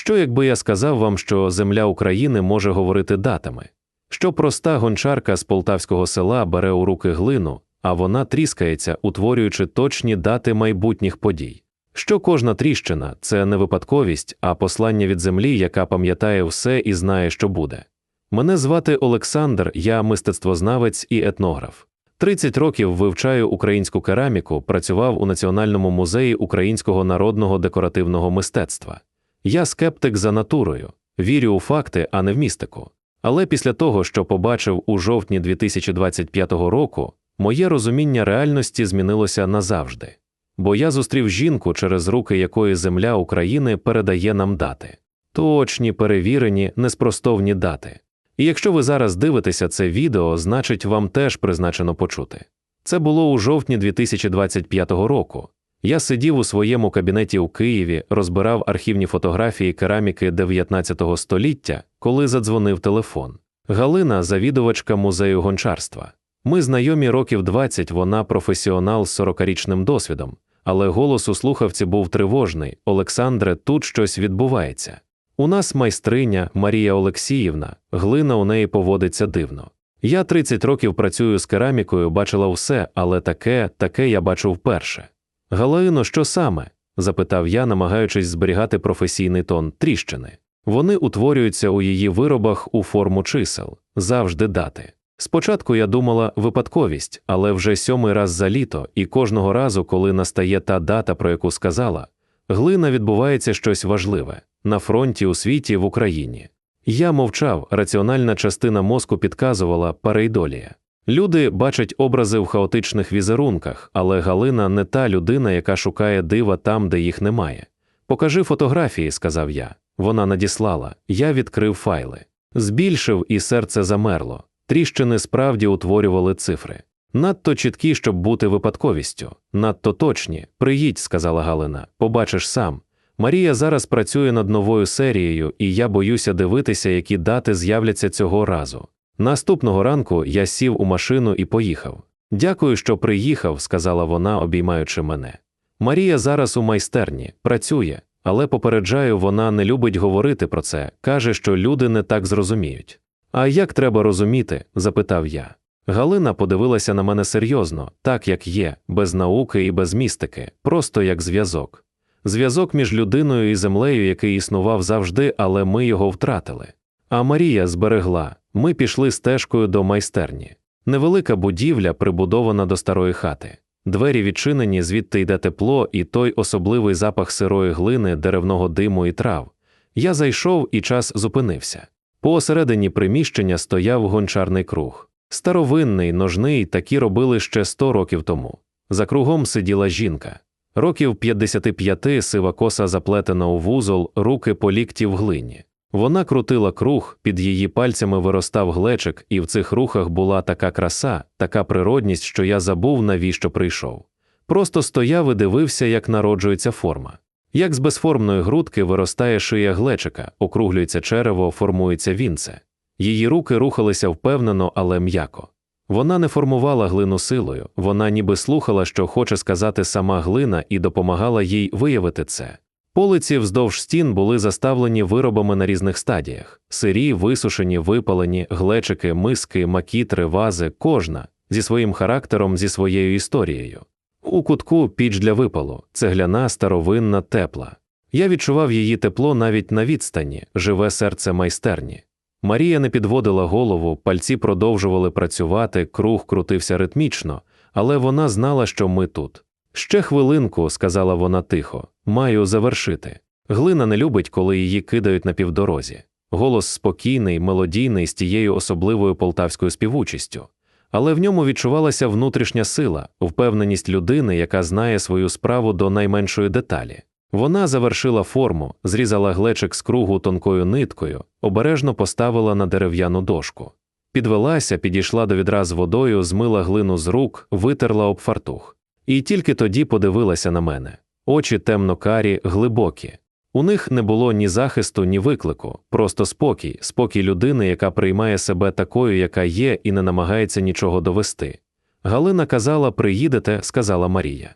Що якби я сказав вам, що земля України може говорити датами, що проста гончарка з полтавського села бере у руки глину, а вона тріскається, утворюючи точні дати майбутніх подій. Що кожна тріщина це не випадковість, а послання від землі, яка пам'ятає все і знає, що буде. Мене звати Олександр, я мистецтвознавець і етнограф. 30 років вивчаю українську кераміку, працював у Національному музеї українського народного декоративного мистецтва. Я скептик за натурою, вірю у факти, а не в містику. Але після того, що побачив у жовтні 2025 року, моє розуміння реальності змінилося назавжди. Бо я зустрів жінку, через руки якої земля України передає нам дати точні, перевірені, неспростовні дати. І якщо ви зараз дивитеся це відео, значить вам теж призначено почути. Це було у жовтні 2025 року. Я сидів у своєму кабінеті у Києві, розбирав архівні фотографії кераміки 19 століття, коли задзвонив телефон. Галина, завідувачка музею гончарства. Ми знайомі років 20, вона професіонал з 40-річним досвідом, але голос у слухавці був тривожний Олександре, тут щось відбувається. У нас майстриня Марія Олексіївна, глина у неї поводиться дивно. Я 30 років працюю з керамікою, бачила все, але таке, таке я бачу вперше. Галино, що саме? запитав я, намагаючись зберігати професійний тон тріщини. Вони утворюються у її виробах у форму чисел, завжди дати. Спочатку я думала випадковість, але вже сьомий раз за літо, і кожного разу, коли настає та дата, про яку сказала, глина відбувається щось важливе на фронті, у світі, в Україні. Я мовчав, раціональна частина мозку підказувала парейдолія. Люди бачать образи в хаотичних візерунках, але Галина не та людина, яка шукає дива там, де їх немає. Покажи фотографії, сказав я. Вона надіслала. Я відкрив файли. Збільшив, і серце замерло. Тріщини справді утворювали цифри. Надто чіткі, щоб бути випадковістю, надто точні. Приїдь, сказала Галина, побачиш сам. Марія зараз працює над новою серією, і я боюся дивитися, які дати з'являться цього разу. Наступного ранку я сів у машину і поїхав. Дякую, що приїхав, сказала вона, обіймаючи мене. Марія зараз у майстерні, працює, але попереджаю, вона не любить говорити про це, каже, що люди не так зрозуміють. А як треба розуміти? запитав я. Галина подивилася на мене серйозно, так як є, без науки і без містики, просто як зв'язок. Зв'язок між людиною і землею, який існував завжди, але ми його втратили. А Марія зберегла ми пішли стежкою до майстерні. Невелика будівля, прибудована до старої хати. Двері відчинені, звідти йде тепло, і той особливий запах сирої глини, деревного диму і трав. Я зайшов, і час зупинився. Посередині приміщення стояв гончарний круг. Старовинний, ножний, такі робили ще сто років тому. За кругом сиділа жінка. Років 55 сива коса заплетена у вузол, руки по лікті в глині. Вона крутила круг, під її пальцями виростав глечик, і в цих рухах була така краса, така природність, що я забув, навіщо прийшов. Просто стояв і дивився, як народжується форма. Як з безформної грудки виростає шия глечика, округлюється черево, формується вінце. Її руки рухалися впевнено, але м'яко. Вона не формувала глину силою, вона ніби слухала, що хоче сказати сама глина, і допомагала їй виявити це. Полиці вздовж стін були заставлені виробами на різних стадіях сирі, висушені, випалені, глечики, миски, макітри, вази, кожна зі своїм характером, зі своєю історією. У кутку піч для випалу, цегляна, старовинна, тепла. Я відчував її тепло навіть на відстані, живе серце майстерні. Марія не підводила голову, пальці продовжували працювати, круг крутився ритмічно, але вона знала, що ми тут. Ще хвилинку, сказала вона тихо, маю завершити. Глина не любить, коли її кидають на півдорозі. Голос спокійний, мелодійний з тією особливою полтавською співучістю, але в ньому відчувалася внутрішня сила, впевненість людини, яка знає свою справу до найменшої деталі. Вона завершила форму, зрізала глечик з кругу тонкою ниткою, обережно поставила на дерев'яну дошку. Підвелася, підійшла до відра з водою, змила глину з рук, витерла об фартух. І тільки тоді подивилася на мене очі темно карі, глибокі. У них не було ні захисту, ні виклику, просто спокій, спокій людини, яка приймає себе такою, яка є, і не намагається нічого довести. Галина казала приїдете, сказала Марія.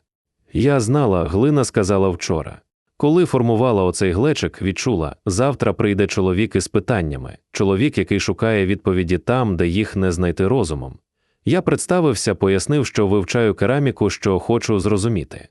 Я знала, глина сказала вчора. Коли формувала оцей глечик, відчула завтра прийде чоловік із питаннями, чоловік, який шукає відповіді там, де їх не знайти розумом. Я представився, пояснив, що вивчаю кераміку, що хочу зрозуміти.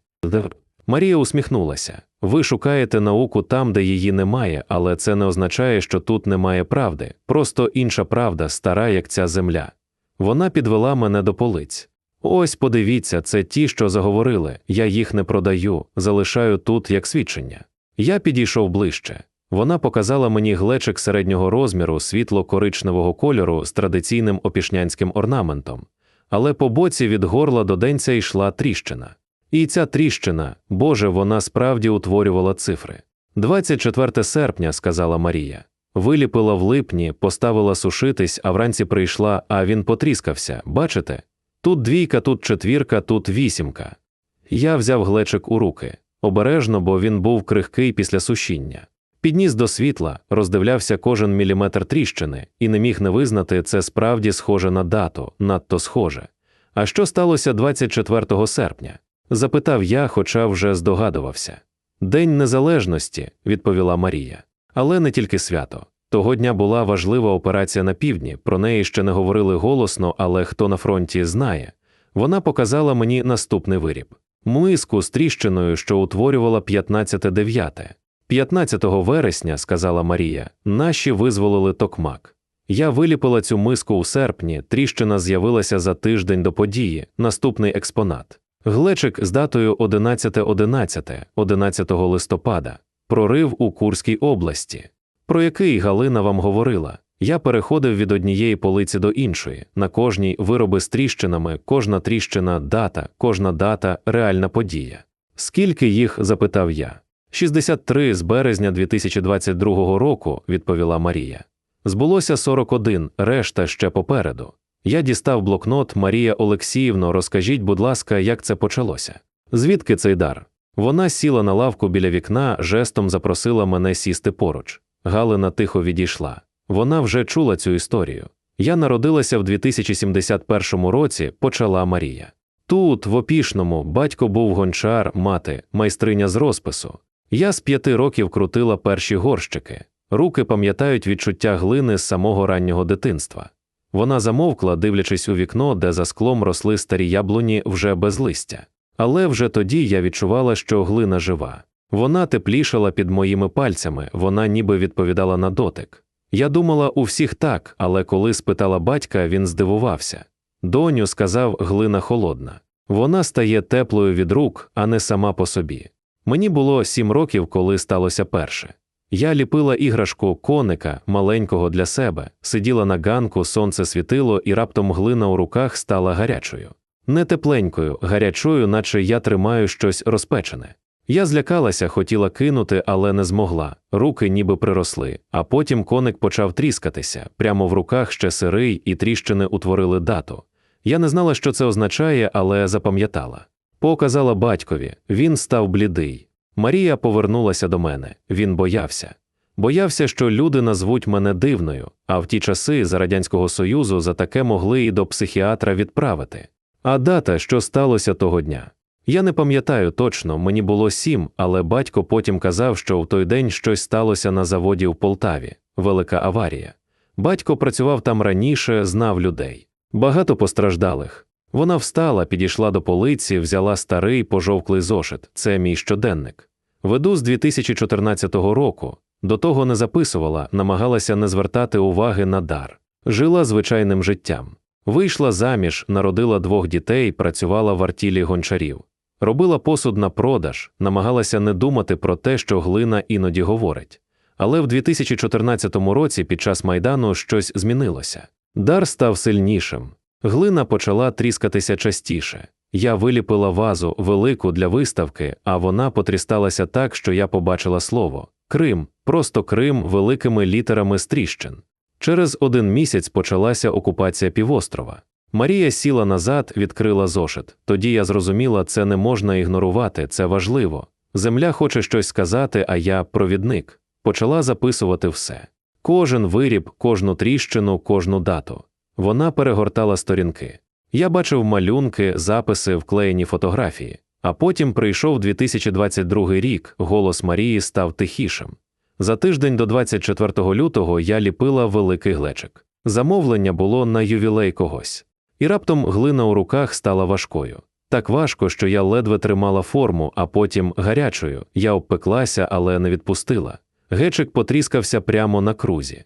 Марія усміхнулася. Ви шукаєте науку там, де її немає, але це не означає, що тут немає правди, просто інша правда, стара, як ця земля. Вона підвела мене до полиць. Ось подивіться, це ті, що заговорили, я їх не продаю, залишаю тут як свідчення. Я підійшов ближче. Вона показала мені глечик середнього розміру світло-коричневого кольору з традиційним опішнянським орнаментом, але по боці від горла до денця йшла тріщина. І ця тріщина, Боже, вона справді утворювала цифри. 24 серпня, сказала Марія. Виліпила в липні, поставила сушитись, а вранці прийшла, а він потріскався. Бачите? Тут двійка, тут четвірка, тут вісімка. Я взяв глечик у руки обережно, бо він був крихкий після сушіння. Підніс до світла, роздивлявся кожен міліметр тріщини і не міг не визнати це справді схоже на дату, надто схоже. А що сталося 24 серпня? Запитав я, хоча вже здогадувався. День Незалежності, відповіла Марія. Але не тільки свято. Того дня була важлива операція на півдні, про неї ще не говорили голосно, але хто на фронті знає. Вона показала мені наступний виріб миску з тріщиною, що утворювала 15-9. 15 вересня, сказала Марія, наші визволили токмак. Я виліпила цю миску у серпні, тріщина з'явилася за тиждень до події, наступний експонат. Глечик з датою 11.11, 11, 11 листопада, прорив у Курській області, про який Галина вам говорила. Я переходив від однієї полиці до іншої, на кожній вироби з тріщинами, кожна тріщина дата, кожна дата реальна подія. Скільки їх? запитав я. 63 з березня 2022 року, відповіла Марія. Збулося 41, решта ще попереду. Я дістав блокнот Марія Олексіївно, розкажіть, будь ласка, як це почалося. Звідки цей дар? Вона сіла на лавку біля вікна, жестом запросила мене сісти поруч. Галина тихо відійшла. Вона вже чула цю історію. Я народилася в 2071 році, почала Марія. Тут, в опішному, батько був гончар, мати, майстриня з розпису. Я з п'яти років крутила перші горщики. Руки пам'ятають відчуття глини з самого раннього дитинства. Вона замовкла, дивлячись у вікно, де за склом росли старі яблуні вже без листя. Але вже тоді я відчувала, що глина жива. Вона теплішала під моїми пальцями, вона ніби відповідала на дотик. Я думала у всіх так, але коли спитала батька, він здивувався. Доню, сказав, глина холодна. Вона стає теплою від рук, а не сама по собі. Мені було сім років, коли сталося перше. Я ліпила іграшку коника, маленького для себе, сиділа на ганку, сонце світило, і раптом глина у руках стала гарячою. Не тепленькою, гарячою, наче я тримаю щось розпечене. Я злякалася, хотіла кинути, але не змогла. Руки ніби приросли, а потім коник почав тріскатися, прямо в руках ще сирий, і тріщини утворили дату. Я не знала, що це означає, але запам'ятала. Показала батькові, він став блідий. Марія повернулася до мене, він боявся. Боявся, що люди назвуть мене дивною, а в ті часи за Радянського Союзу за таке могли і до психіатра відправити. А дата, що сталося того дня. Я не пам'ятаю точно, мені було сім, але батько потім казав, що в той день щось сталося на заводі в Полтаві, велика аварія. Батько працював там раніше, знав людей. Багато постраждалих. Вона встала, підійшла до полиці, взяла старий пожовклий зошит це мій щоденник. Веду з 2014 року, до того не записувала, намагалася не звертати уваги на дар, жила звичайним життям. Вийшла заміж, народила двох дітей, працювала в артілі гончарів, робила посуд на продаж, намагалася не думати про те, що глина іноді говорить. Але в 2014 році під час майдану щось змінилося. Дар став сильнішим. Глина почала тріскатися частіше. Я виліпила вазу велику для виставки, а вона потрісталася так, що я побачила слово Крим, просто Крим великими літерами з тріщин. Через один місяць почалася окупація півострова. Марія сіла назад, відкрила зошит. Тоді я зрозуміла, це не можна ігнорувати, це важливо. Земля хоче щось сказати, а я провідник. Почала записувати все. Кожен виріб, кожну тріщину, кожну дату. Вона перегортала сторінки. Я бачив малюнки, записи, вклеєні фотографії. А потім прийшов 2022 рік, голос Марії став тихішим. За тиждень до 24 лютого я ліпила великий глечик. Замовлення було на ювілей когось. І раптом глина у руках стала важкою. Так важко, що я ледве тримала форму, а потім гарячою. Я обпеклася, але не відпустила. Гечик потріскався прямо на крузі.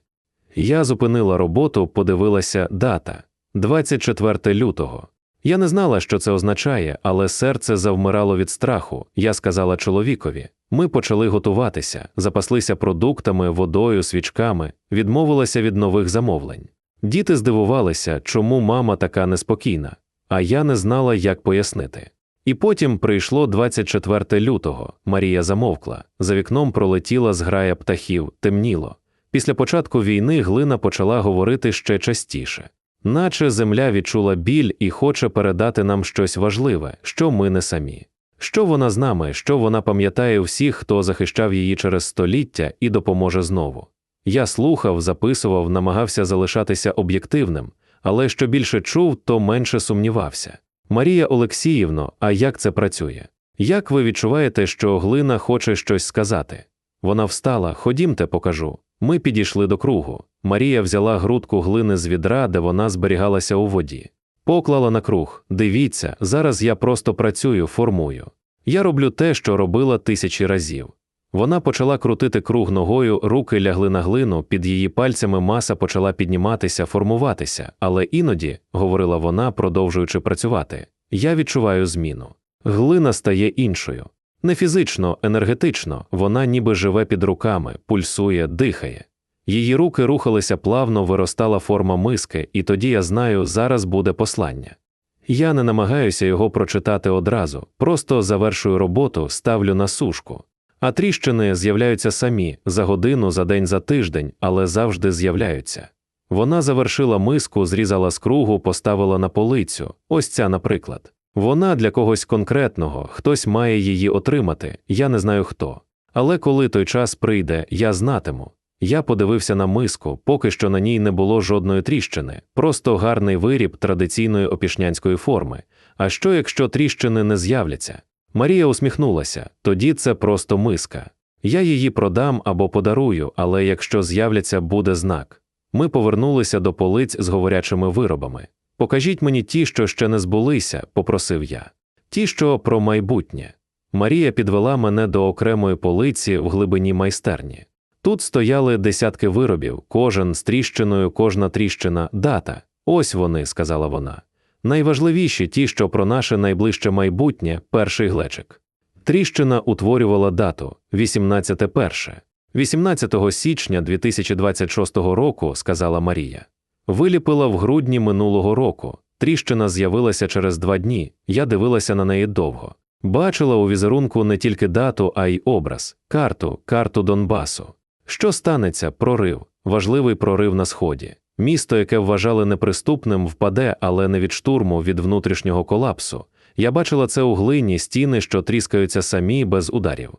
Я зупинила роботу, подивилася дата 24 лютого. Я не знала, що це означає, але серце завмирало від страху. Я сказала чоловікові. Ми почали готуватися, запаслися продуктами, водою, свічками, відмовилася від нових замовлень. Діти здивувалися, чому мама така неспокійна, а я не знала, як пояснити. І потім прийшло 24 лютого. Марія замовкла. За вікном пролетіла зграя птахів, темніло. Після початку війни глина почала говорити ще частіше, наче земля відчула біль і хоче передати нам щось важливе, що ми не самі. Що вона з нами, що вона пам'ятає всіх, хто захищав її через століття і допоможе знову. Я слухав, записував, намагався залишатися об'єктивним, але що більше чув, то менше сумнівався. Марія Олексіївно, а як це працює? Як ви відчуваєте, що глина хоче щось сказати? Вона встала, ходімте, покажу. Ми підійшли до кругу. Марія взяла грудку глини з відра, де вона зберігалася у воді. Поклала на круг. Дивіться, зараз я просто працюю, формую. Я роблю те, що робила тисячі разів. Вона почала крутити круг ногою, руки лягли на глину, під її пальцями маса почала підніматися, формуватися, але іноді, говорила вона, продовжуючи працювати, я відчуваю зміну. Глина стає іншою. Не фізично, енергетично, вона ніби живе під руками, пульсує, дихає. Її руки рухалися плавно, виростала форма миски, і тоді я знаю, зараз буде послання. Я не намагаюся його прочитати одразу, просто завершую роботу, ставлю на сушку. А тріщини з'являються самі за годину, за день, за тиждень, але завжди з'являються. Вона завершила миску, зрізала з кругу, поставила на полицю. Ось ця, наприклад. Вона для когось конкретного, хтось має її отримати, я не знаю хто. Але коли той час прийде, я знатиму. Я подивився на миску, поки що на ній не було жодної тріщини, просто гарний виріб традиційної опішнянської форми. А що, якщо тріщини не з'являться? Марія усміхнулася тоді це просто миска. Я її продам або подарую, але якщо з'являться, буде знак. Ми повернулися до полиць з говорячими виробами. Покажіть мені ті, що ще не збулися, попросив я. Ті, що про майбутнє. Марія підвела мене до окремої полиці в глибині майстерні. Тут стояли десятки виробів, кожен з тріщиною, кожна тріщина, дата. Ось вони, сказала вона. Найважливіші ті, що про наше найближче майбутнє перший глечик. Тріщина утворювала дату 18 перше. 18 січня 2026 року, сказала Марія. Виліпила в грудні минулого року. Тріщина з'явилася через два дні. Я дивилася на неї довго. Бачила у візерунку не тільки дату, а й образ, карту, карту Донбасу. Що станеться? Прорив, важливий прорив на сході. Місто, яке вважали неприступним, впаде, але не від штурму, від внутрішнього колапсу. Я бачила це у глині, стіни, що тріскаються самі без ударів.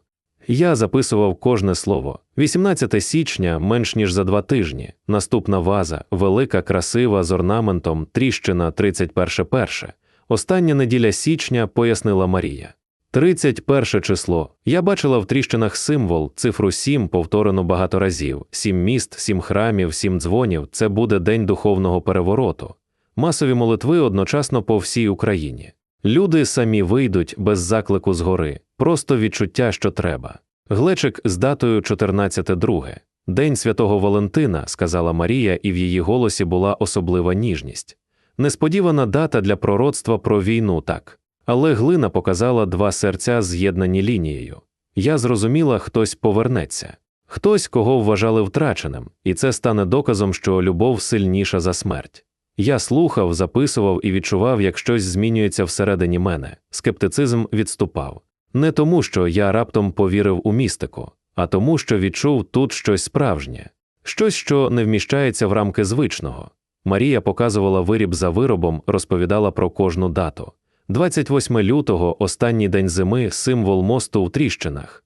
Я записував кожне слово. 18 січня, менш ніж за два тижні. Наступна ваза, велика, красива, з орнаментом, тріщина 31 перше. Остання неділя січня, пояснила Марія. 31 число. Я бачила в тріщинах символ, цифру 7 повторено багато разів, сім міст, сім храмів, сім дзвонів це буде день духовного перевороту. Масові молитви одночасно по всій Україні. Люди самі вийдуть без заклику згори, просто відчуття, що треба. Глечик з датою 14.2. День святого Валентина, сказала Марія, і в її голосі була особлива ніжність. Несподівана дата для пророцтва про війну так. Але глина показала два серця, з'єднані лінією. Я зрозуміла, хтось повернеться, хтось, кого вважали втраченим, і це стане доказом, що любов сильніша за смерть. Я слухав, записував і відчував, як щось змінюється всередині мене. Скептицизм відступав. Не тому, що я раптом повірив у містику, а тому, що відчув тут щось справжнє, щось, що не вміщається в рамки звичного. Марія показувала виріб за виробом, розповідала про кожну дату. 28 лютого, останній день зими, символ мосту в тріщинах.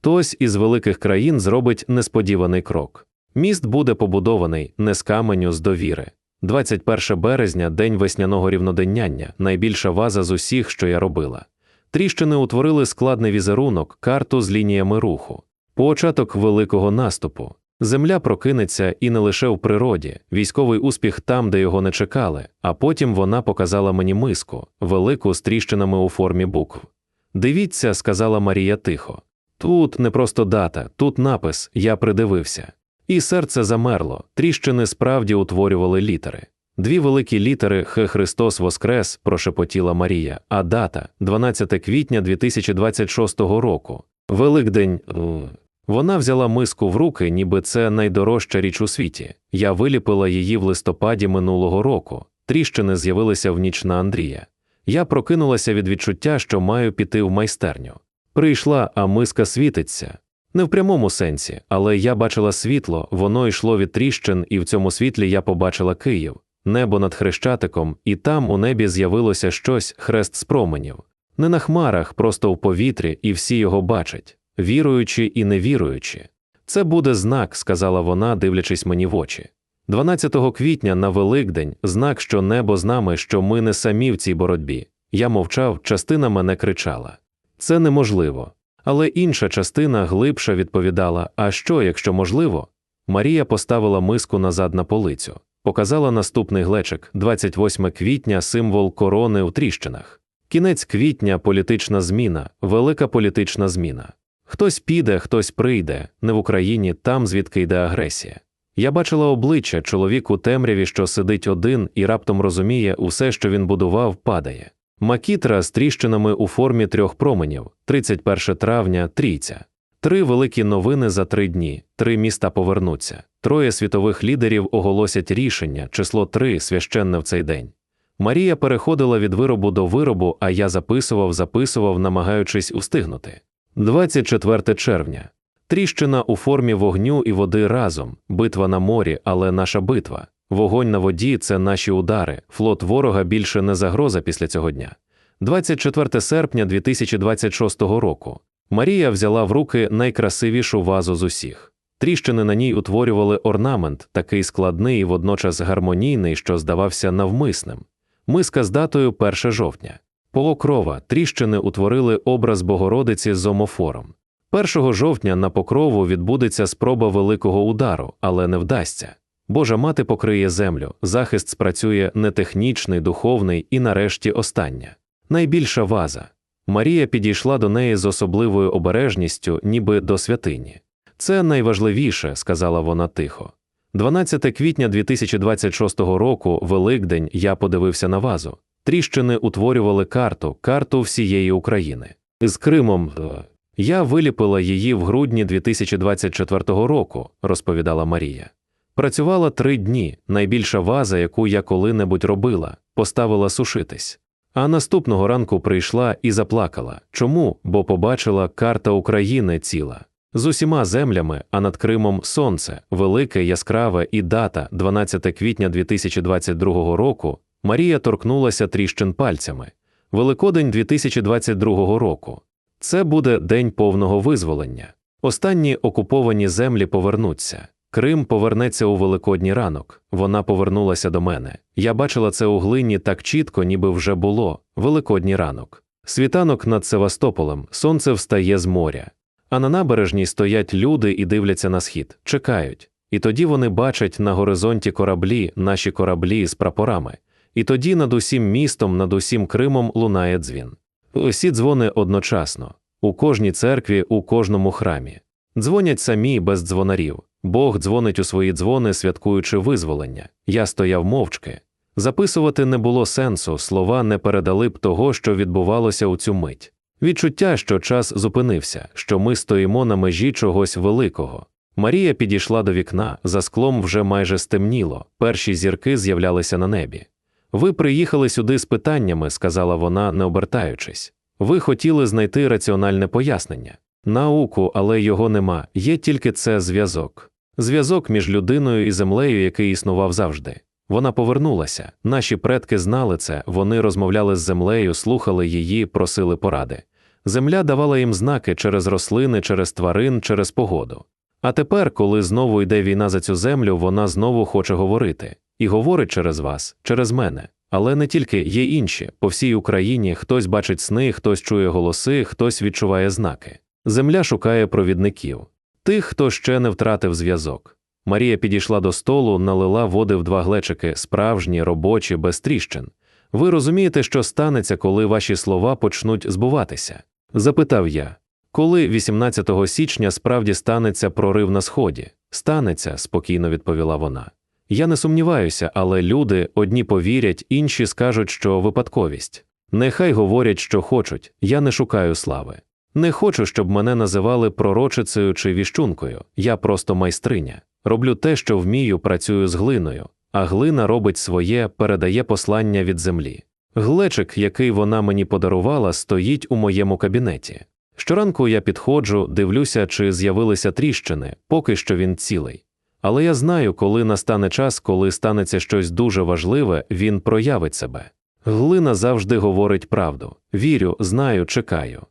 Хтось із великих країн зробить несподіваний крок. Міст буде побудований не з каменю, з довіри. 21 березня, день весняного рівноденняння, найбільша ваза з усіх, що я робила. Тріщини утворили складний візерунок, карту з лініями руху. Початок великого наступу. Земля прокинеться і не лише в природі, військовий успіх там, де його не чекали, а потім вона показала мені миску, велику з тріщинами у формі букв. Дивіться, сказала Марія тихо. Тут не просто дата, тут напис, я придивився. І серце замерло, тріщини справді утворювали літери. Дві великі літери Х Христос Воскрес прошепотіла Марія, а дата 12 квітня 2026 року. Великдень. е, Вона взяла миску в руки, ніби це найдорожча річ у світі. Я виліпила її в листопаді минулого року. Тріщини з'явилися в ніч на Андрія. Я прокинулася від відчуття, що маю піти в майстерню. Прийшла, а миска світиться. Не в прямому сенсі, але я бачила світло, воно йшло від тріщин, і в цьому світлі я побачила Київ, небо над хрещатиком, і там у небі з'явилося щось хрест з променів. Не на хмарах, просто в повітрі, і всі його бачать, віруючи і невіруючи. Це буде знак, сказала вона, дивлячись мені в очі. 12 квітня на Великдень знак, що небо з нами, що ми не самі в цій боротьбі. Я мовчав, частина мене кричала. Це неможливо. Але інша частина глибше відповідала: А що, якщо можливо? Марія поставила миску назад на полицю, показала наступний глечик 28 квітня, символ корони у тріщинах. Кінець квітня політична зміна, велика політична зміна. Хтось піде, хтось прийде, не в Україні, там звідки йде агресія. Я бачила обличчя чоловік у темряві, що сидить один і раптом розуміє, усе, що він будував, падає. Макітра з тріщинами у формі трьох променів, 31 травня, трійця. Три великі новини за три дні, три міста повернуться. Троє світових лідерів оголосять рішення, число три священне в цей день. Марія переходила від виробу до виробу, а я записував, записував, намагаючись устигнути. 24 червня. Тріщина у формі вогню і води разом, битва на морі, але наша битва. Вогонь на воді це наші удари. Флот ворога більше не загроза після цього дня. 24 серпня 2026 року. Марія взяла в руки найкрасивішу вазу з усіх. Тріщини на ній утворювали орнамент, такий складний і водночас гармонійний, що здавався навмисним. Миска з датою 1 жовтня. Покрова тріщини утворили образ Богородиці з омофором. 1 жовтня на покрову відбудеться спроба великого удару, але не вдасться. Божа мати покриє землю, захист спрацює не технічний, духовний і нарешті остання. Найбільша ваза. Марія підійшла до неї з особливою обережністю, ніби до святині. Це найважливіше, сказала вона тихо. 12 квітня 2026 року, Великдень, я подивився на вазу. Тріщини утворювали карту, карту всієї України. З Кримом е, я виліпила її в грудні 2024 року, розповідала Марія. Працювала три дні, найбільша ваза, яку я коли-небудь робила, поставила сушитись. А наступного ранку прийшла і заплакала. Чому? Бо побачила карта України ціла. З усіма землями, а над Кримом сонце, велике, яскраве і дата 12 квітня 2022 року. Марія торкнулася тріщин пальцями. Великодень 2022 року. Це буде день повного визволення. Останні окуповані землі повернуться. Крим повернеться у великодній ранок. Вона повернулася до мене. Я бачила це у глині так чітко, ніби вже було великодній ранок. Світанок над Севастополем, сонце встає з моря. А на набережній стоять люди і дивляться на схід, чекають. І тоді вони бачать на горизонті кораблі, наші кораблі з прапорами. І тоді над усім містом, над усім Кримом лунає дзвін. Усі дзвони одночасно, у кожній церкві, у кожному храмі. Дзвонять самі без дзвонарів. Бог дзвонить у свої дзвони, святкуючи визволення. Я стояв мовчки. Записувати не було сенсу, слова не передали б того, що відбувалося у цю мить. Відчуття, що час зупинився, що ми стоїмо на межі чогось великого. Марія підійшла до вікна, за склом вже майже стемніло, перші зірки з'являлися на небі. Ви приїхали сюди з питаннями, сказала вона, не обертаючись. Ви хотіли знайти раціональне пояснення. Науку, але його нема, є тільки це зв'язок. Зв'язок між людиною і землею, який існував завжди. Вона повернулася. Наші предки знали це, вони розмовляли з землею, слухали її, просили поради. Земля давала їм знаки через рослини, через тварин, через погоду. А тепер, коли знову йде війна за цю землю, вона знову хоче говорити і говорить через вас, через мене. Але не тільки є інші. По всій Україні хтось бачить сни, хтось чує голоси, хтось відчуває знаки. Земля шукає провідників, тих, хто ще не втратив зв'язок. Марія підійшла до столу, налила води в два глечики, справжні, робочі, без тріщин. Ви розумієте, що станеться, коли ваші слова почнуть збуватися? Запитав я. Коли 18 січня справді станеться прорив на сході? Станеться, спокійно відповіла вона. Я не сумніваюся, але люди одні повірять, інші скажуть, що випадковість. Нехай говорять, що хочуть, я не шукаю слави. Не хочу, щоб мене називали пророчицею чи віщункою, я просто майстриня. Роблю те, що вмію, працюю з глиною, а глина робить своє, передає послання від землі. Глечик, який вона мені подарувала, стоїть у моєму кабінеті. Щоранку я підходжу, дивлюся, чи з'явилися тріщини, поки що він цілий. Але я знаю, коли настане час, коли станеться щось дуже важливе, він проявить себе. Глина завжди говорить правду. Вірю, знаю, чекаю.